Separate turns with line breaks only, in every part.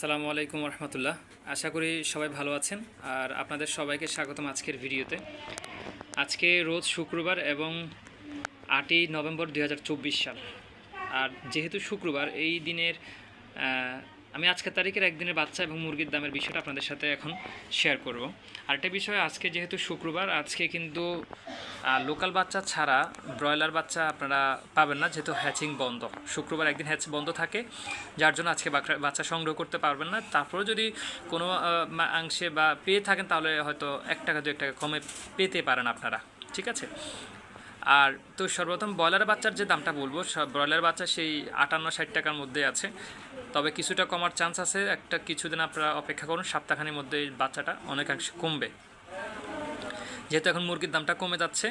আসসালামু আলাইকুম রহমতুল্লাহ। আশা করি সবাই ভালো আছেন, আর আপনাদের সবাইকে স্বাগতম আজকের ভিডিওতে। আজকে রোজ শুক্রবার এবং আটই নভেম্বর দু হাজার চব্বিশ সাল। আর যেহেতু শুক্রবার, এই দিনের আমি আজকের তারিখের একদিনের বাচ্চা এবং মুরগির দামের বিষয়টা আপনাদের সাথে এখন শেয়ার করব। আরেকটা বিষয়, আজকে যেহেতু শুক্রবার, আজকে কিন্তু লোকাল বাচ্চা ছাড়া ব্রয়লার বাচ্চা আপনারা পাবেন না, যেহেতু হ্যাচিং বন্ধ। শুক্রবার একদিন হ্যাচ বন্ধ থাকে, যার জন্য আজকে বাচ্চা সংগ্রহ করতে পারবেন না। তারপরেও যদি কোনো অংশে বা পেয়ে থাকেন, তাহলে হয়তো এক টাকা, দু এক টাকা কমে পেতে পারেন আপনারা। ঠিক আছে? আর তো সর্বপ্রথম ব্রয়লার বাচ্চার যে দামটা বলব ব্রয়লার বাচ্চা সেই আটান্ন ষাট টাকার মধ্যে আছে। তবে কিছুটা কমার চান্স আছে, একটা কিছুদিন আপনারা অপেক্ষা করুন, সপ্তাহখানির মধ্যে এই বাচ্চাটা অনেকাংশে কমবে। যেহেতু এখন মুরগির দামটা কমে যাচ্ছে,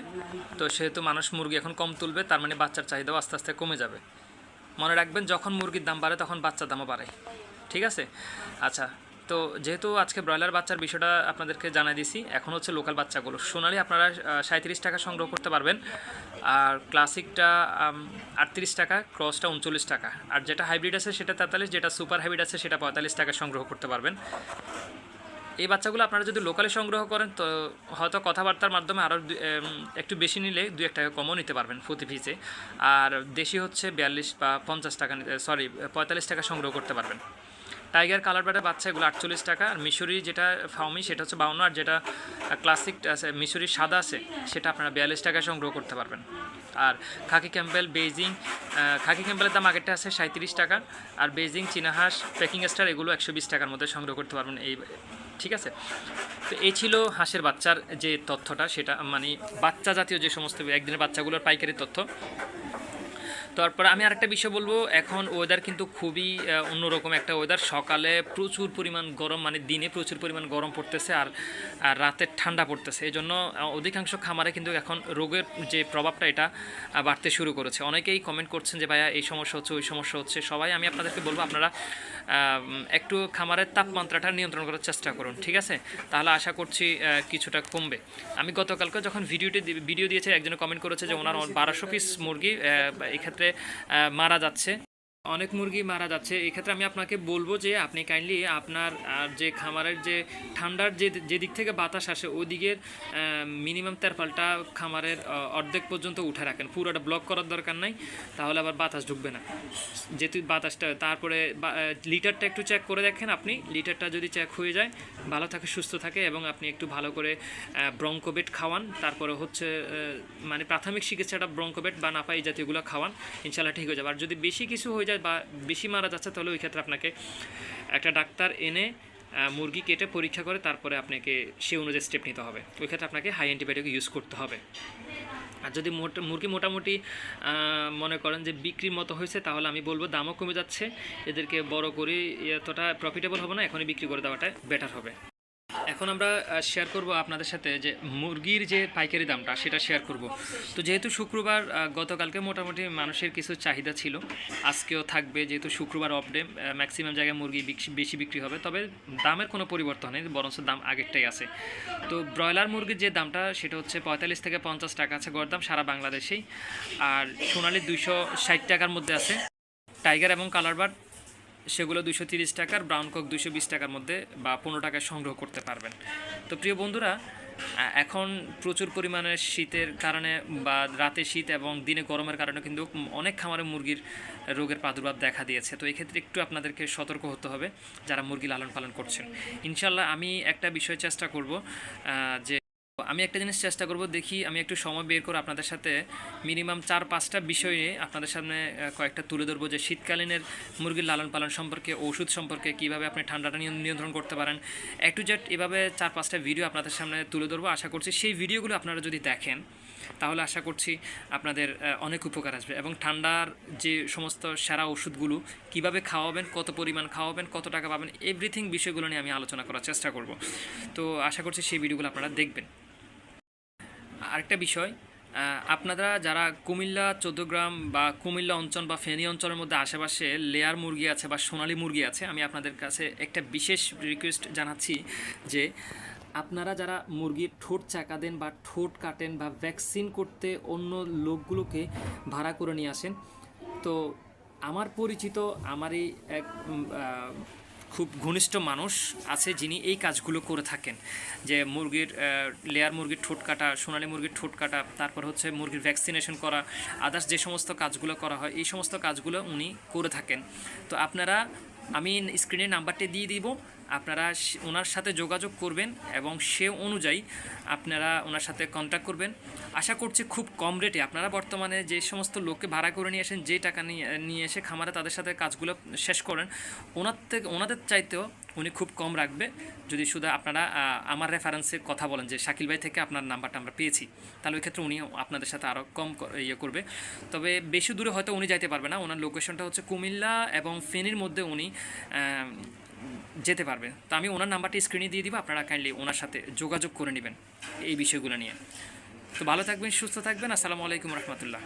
তো সেহেতু মানুষ মুরগি এখন কম তুলবে, তার মানে বাচ্চার চাহিদাও আস্তে আস্তে কমে যাবে। মনে রাখবেন, যখন মুরগির দাম বাড়ে, তখন বাচ্চার দামও বাড়ে। ঠিক আছে? আচ্ছা তো যেহেতু আজকে ব্রয়লার বাচ্চার বিষয়টা আপনাদেরকে জানাই দিছি, এখন হচ্ছে লোকাল বাচ্চাগুলো। সোনালি আপনারা সাঁত্রিশ টাকা সংগ্রহ করতে পারবেন। আর ক্লাসিকটা আটত্রিশ টাকা ক্রসটা উনচল্লিশ টাকা। আর যেটা হাইব্রিড আছে সেটা তেতাল্লিশ, যেটা সুপার হাইব্রিড আছে সেটা পঁয়তাল্লিশ টাকা সংগ্রহ করতে পারবেন। এই বাচ্চাগুলো আপনারা যদি লোকালে সংগ্রহ করেন, তো হয়তো কথাবার্তার মাধ্যমে আরও একটু বেশি নিলে দু এক টাকা কমও নিতে পারবেন প্রতি পিসে আর দেশি হচ্ছে বিয়াল্লিশ বা পঞ্চাশ টাকা সরি পঁয়তাল্লিশ টাকা সংগ্রহ করতে পারবেন। টাইগার কালার ব্যাটের বাচ্চা, এগুলো আটচল্লিশ টাকা। আর মিশরি যেটা ফাউমি সেটা হচ্ছে বাউন্ন। আর যেটা ক্লাসিক আছে মিশরি সাদা আছে, সেটা আপনারা বিয়াল্লিশ টাকায় সংগ্রহ করতে পারবেন। আর খাকি ক্যাম্পেল বেজিং খাকি ক্যাম্পেলের দাম আগেরটা আছে সাঁত্রিশ টাকা। আর বেজিং চীনাহাঁস, প্যাকিং স্টার, এগুলো একশো বিশ টাকার মধ্যে সংগ্রহ করতে পারবেন এই, ঠিক আছে? তো এই ছিল হাঁসের বাচ্চার যে তথ্যটা, সেটা মানে বাচ্চা জাতীয় যে সমস্ত একদিনের বাচ্চাগুলোর পাইকারি তথ্য। তারপর আমি আরেকটা বিষয় বলব, এখন ওয়েদার কিন্তু খুবই অন্যরকম একটা ওয়েদার সকালে প্রচুর পরিমাণ গরম মানে দিনে প্রচুর পরিমাণ গরম পড়তেছে আর আর রাতে ঠান্ডা পড়তেছে। এই জন্য অধিকাংশ খামারে কিন্তু এখন রোগের যে প্রভাবটা এটা বাড়তে শুরু করেছে। অনেকেই কমেন্ট করছেন যে, ভাইয়া, এই সমস্যা হচ্ছে, ওই সমস্যা হচ্ছে। সবাই, আমি আপনাদেরকে বলব, আপনারা একটু খামারের তাপমাত্রাটা নিয়ন্ত্রণ করার চেষ্টা করুন, ঠিক আছে? তাহলে আশা করছি কিছুটা কমবে। আমি গতকালকে যখন ভিডিওটি ভিডিও দিয়েছে, একজনে কমেন্ট করেছে যে, ওনার বারোশো পিস মুরগি এক্ষেত্রে মারা যাচ্ছে। অনেক মুরগি মারা যাচ্ছে। এক্ষেত্রে আমি আপনাকে বলব যে আপনি কাইন্ডলি আপনার, আর যে খামারের যে ঠান্ডার যে যে দিক থেকে বাতাস আসে, ওই দিকের মিনিমাম তেরপালটা খামারের অর্ধেক পর্যন্ত উঠে রাখেন। পুরোটা ব্লক করার দরকার নাই, তাহলে আবার বাতাস ঢুকবে না। যেহেতু বাতাসটা, তারপরে লিটারটা একটু চেক করে দেখেন আপনি। লিটারটা যদি চেক হয়ে যায়, ভালো থাকে, সুস্থ থাকে এবং আপনি একটু ভালো করে ব্রঙ্কোবেট খাওয়ান। তারপরে হচ্ছে মানে প্রাথমিক চিকিৎসাটা ব্রঙ্কোবেট বা নাপা এই জাতীয়গুলো খাওয়ান ইনশাল্লাহ ঠিক হয়ে যাবে। আর যদি বেশি কিছু হয়ে যায় বা বেশি মারা যাচ্ছে, তাহলে ওই ক্ষেত্রে আপনাকে একটা ডাক্তার এনে মুরগি কেটে পরীক্ষা করে, তারপরে আপনাকে সে অনুযায়ী স্টেপ নিতে হবে। ওই ক্ষেত্রে আপনাকে হাই অ্যান্টিবায়োটিক ইউজ করতে হবে। আর যদি মুরগি মোটামুটি মনে করেন যে বিক্রির মতো হয়েছে, তাহলে আমি বলব দামও কমে যাচ্ছে। এদেরকে বড় করে এতটা প্রফিটেবল হবে না, এখনই বিক্রি করে দেওয়াটা বেটার হবে। এখন আমরা শেয়ার করব আপনাদের সাথে যে মুরগির যে পাইকারি দামটা, সেটা শেয়ার করব। তো যেহেতু শুক্রবার গতকালকে মোটামুটি মানুষের কিছু চাহিদা ছিল, আজকেও থাকবে যেহেতু শুক্রবার অফ ডে ম্যাক্সিমাম জায়গায় মুরগি বেশি বিক্রি হবে, তবে দামের কোনো পরিবর্তন নেই, বরঞ্চ দাম আগেরটাই আছে। তো ব্রয়লার মুরগির যে দামটা, সেটা হচ্ছে পঁয়তাল্লিশ থেকে পঞ্চাশ টাকা আছে গড় দাম সারা বাংলাদেশেই। আর সোনালি দুইশো ষাট টাকার মধ্যে আছে। টাইগার এবং কালার বার্ড সেগুলো দুশো তিরিশ টাকার ব্রাউন কক দুশো বিশ টাকার মধ্যে বা পনেরো টাকায় সংগ্রহ করতে পারবেন। তো প্রিয় বন্ধুরা এখন প্রচুর পরিমাণে শীতের কারণে বা রাতে শীত এবং দিনে গরমের কারণে কিন্তু অনেক খামারে মুরগির রোগের প্রাদুর্ভাব দেখা দিয়েছে। তো এক্ষেত্রে একটু আপনাদেরকে সতর্ক হতে হবে যারা মুরগি লালন পালন করছেন। ইনশাল্লাহ আমি একটা বিষয় চেষ্টা করব যে আমি একটা জিনিস চেষ্টা করব, দেখি আমি একটু সময় বের করে আপনাদের সাথে মিনিমাম চার, পাঁচটা বিষয়ে আপনাদের সামনে কয়েকটা তুলে ধরবো যে শীতকালীনের মুরগির লালন পালন সম্পর্কে, ওষুধ সম্পর্কে কীভাবে আপনি ঠান্ডাটা নিয়ন- নিয়ন্ত্রণ করতে পারেন। এক টু জেড এভাবে চার, পাঁচটা ভিডিও আপনাদের সামনে তুলে ধরবো। আশা করছি সেই ভিডিওগুলো আপনারা যদি দেখেন, তাহলে আশা করছি আপনাদের অনেক উপকার আসবে এবং ঠান্ডার যে সমস্ত সেরা ওষুধগুলো কীভাবে খাওয়াবেন, কত পরিমাণ খাওয়াবেন, কত টাকা পাবেন এভরিথিং বিষয়গুলো নিয়ে আমি আলোচনা করার চেষ্টা করব। তো আশা করছি সেই ভিডিওগুলো আপনারা দেখবেন। আরেকটা বিষয় আপনারা যারা কুমিল্লা, চৌদ্দগ্রাম বা কুমিল্লা অঞ্চল বা ফেনী অঞ্চলের মধ্যে আশেপাশে লেয়ার মুরগি আছে বা সোনালী মুরগি আছে, আমি আপনাদের কাছে একটা বিশেষ রিকোয়েস্ট জানাচ্ছি যে আপনারা যারা মুরগির ঠোঁট চাকা দেন বা ঠোঁট কাটেন বা ভ্যাকসিন করতে অন্য লোকগুলোকে ভাড়া করে নিয়ে আসেন, তো আমার পরিচিত আমারই এক খুব ঘনিষ্ঠ মানুষ আছে যিনি এই কাজগুলো করে থাকেন। যে মুরগির লেয়ার মুরগির ঠোঁট কাটা, সোনালি মুরগির ঠোঁট কাটা, তারপর হচ্ছে মুরগির ভ্যাকসিনেশন করা আদার্স যে সমস্ত কাজগুলো করা হয়, এই সমস্ত কাজগুলো উনি করে থাকেন। তো আপনারা আমি স্ক্রিনে নাম্বারটি দিয়ে দিব। আপনারা ওনার সাথে যোগাযোগ করবেন এবং সে অনুযায়ী আপনারা ওনার সাথে কন্ট্যাক্ট করবেন। আশা করছি খুব কম রেটে আপনারা বর্তমানে যে সমস্ত লোককে ভাড়া করে নিয়ে আসেন, যে টাকা নিয়ে নিয়ে এসে খামারে তাদের সাথে কাজগুলো শেষ করেন, ওনার থেকে ওনাদের চাইতেও উনি খুব কম রাখবে। যদি শুধু আপনারা আমার রেফারেন্সে কথা বলেন যে শাকিল ভাই থেকে আপনার নাম্বারটা আমরা পেয়েছি, তাহলে ওই ক্ষেত্রে উনি আপনাদের সাথে আরও কম ইয়ে করবে। তবে বেশি দূরে হয়তো উনি যাইতে পারবে না, ওনার লোকেশনটা হচ্ছে কুমিল্লা এবং ফেনীর মধ্যে উনি যেতে পারবে। তো আমি ওনার নাম্বারটি স্ক্রিনে দিয়ে দিব, আপনারা কাইন্ডলি ওনার সাথে যোগাযোগ করে নেবেন এই বিষয়গুলো নিয়ে। তো ভালো থাকবেন, সুস্থ থাকবেন, আসসালামু আলাইকুম রহমতুল্লাহ।